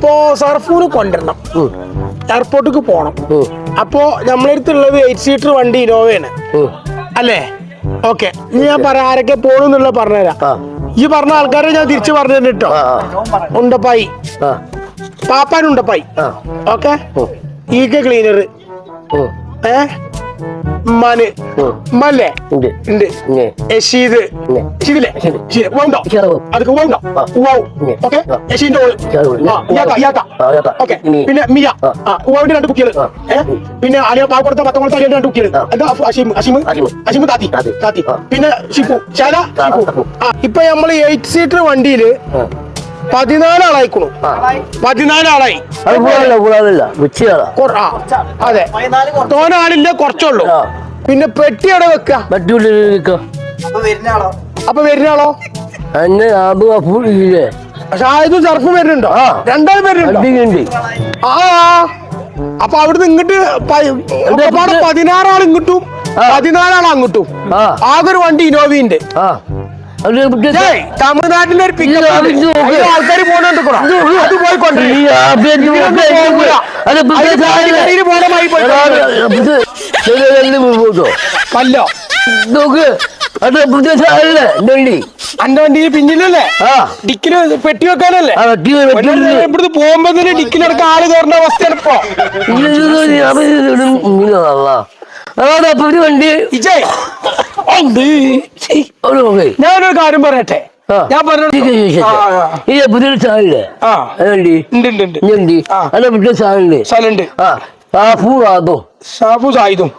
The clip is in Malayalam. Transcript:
അപ്പോ സർഫൂന് കൊണ്ടുവരണം. എയർപോർട്ടിക്ക് പോണം. അപ്പോ നമ്മളടുത്തുള്ളത് എയ്റ്റ് സീറ്റർ വണ്ടി ഇനോവയാണ്. അല്ലേ? ഓക്കെ ഇനി ഞാൻ പറയാം ആരൊക്കെ പോണെന്നുള്ള പറഞ്ഞുതരാം. ഈ പറഞ്ഞ ആൾക്കാരെ ഞാൻ തിരിച്ചു പറഞ്ഞു തന്നിട്ടോ ഉണ്ടപ്പായി പാപ്പാൻ ഉണ്ടപ്പായി. ഓക്കെ ഈ ഈക്ക ക്ലീനർ ഉം, ഏ മല്ലെ? ഉണ്ട്. അതൊക്കെ. ഓക്കെ. ഓൾ. ഓക്കെ. പിന്നെ മിയ. ഉവാവിന്റെ രണ്ട് കുട്ടികൾ പിന്നെ അലിയ പാവപ്പെടുത്ത കൊടുത്ത അലിയുടെ രണ്ട് കുട്ടികൾ. എന്താ അഷീം അഷീം അഷീം. താത്തി. താത്തി. പിന്നെ ഷിപ്പു ശാല ഇപ്പൊ നമ്മൾ എയ്റ്റ് സീറ്റർ വണ്ടിയിൽ. പതിനാല് ആളായിക്കണു. പതിനാല് ആളായി അത് ഉച്ചയാളാ കൊറ- ആ അതെ. തോന ആളില്ല കുറച്ചുള്ളൂ. ആ. പിന്നെ പെട്ടി അവിടെ വെക്ക? മറ്റുള്ളിൽ നിൽക്കാം. അപ്പൊ വരുന്ന ആളോ എന്നെ ഷാഹിദും സർഫും വരുന്നുണ്ടോ? ആ. രണ്ടാളും വരുന്നുണ്ടോ? അടിക്കുണ്ട് ആ അപ്പൊ അവിടുന്ന് ഇങ്ങോട്ട് പതിനാറാൾ ഇങ്ങോട്ടും. പതിനാലാൾ അങ്ങോട്ടും ആ. ആകെ ഒരു വണ്ടി ഇനോവിന്റെ ആ. തമിഴ്നാട്ടിലെ ഒരു ആൾക്കാർ കൂടെ. അത് പോയി കൊണ്ടുവരും. ഈ ആഭ്യന്തര ഇതിനൊന്നും ഉപയോഗം പോകൂല. അത് അതിന് പ്രത്യേക ചാടിക്കടയിൽ പോണ മാതിരി പോയി കൊണ്ടുവരും. നോക്ക് അത് പ്രത്യേക സാധനല്ലേ എന്റെ വണ്ടി അന്റെ വണ്ടിയിൽ പിന്നിലല്ലേ ഡിക്കിന് പെട്ടി വെക്കാനല്ലേ ഇവിടുന്ന് പോകുമ്പോ തന്നെ ഡിക്കിനടക്കം ആൾ കയറുന്ന അവസ്ഥയാണ് ഇപ്പൊ അതാണ് ഒരു വണ്ടി ഇജയ് ഞാനൊരു കാര്യം പറയട്ടെ. ഞാൻ പറഞ്ഞു പുതിയൊരു സാധനല്ലേ ആദോ ഷാഫു സായിദും.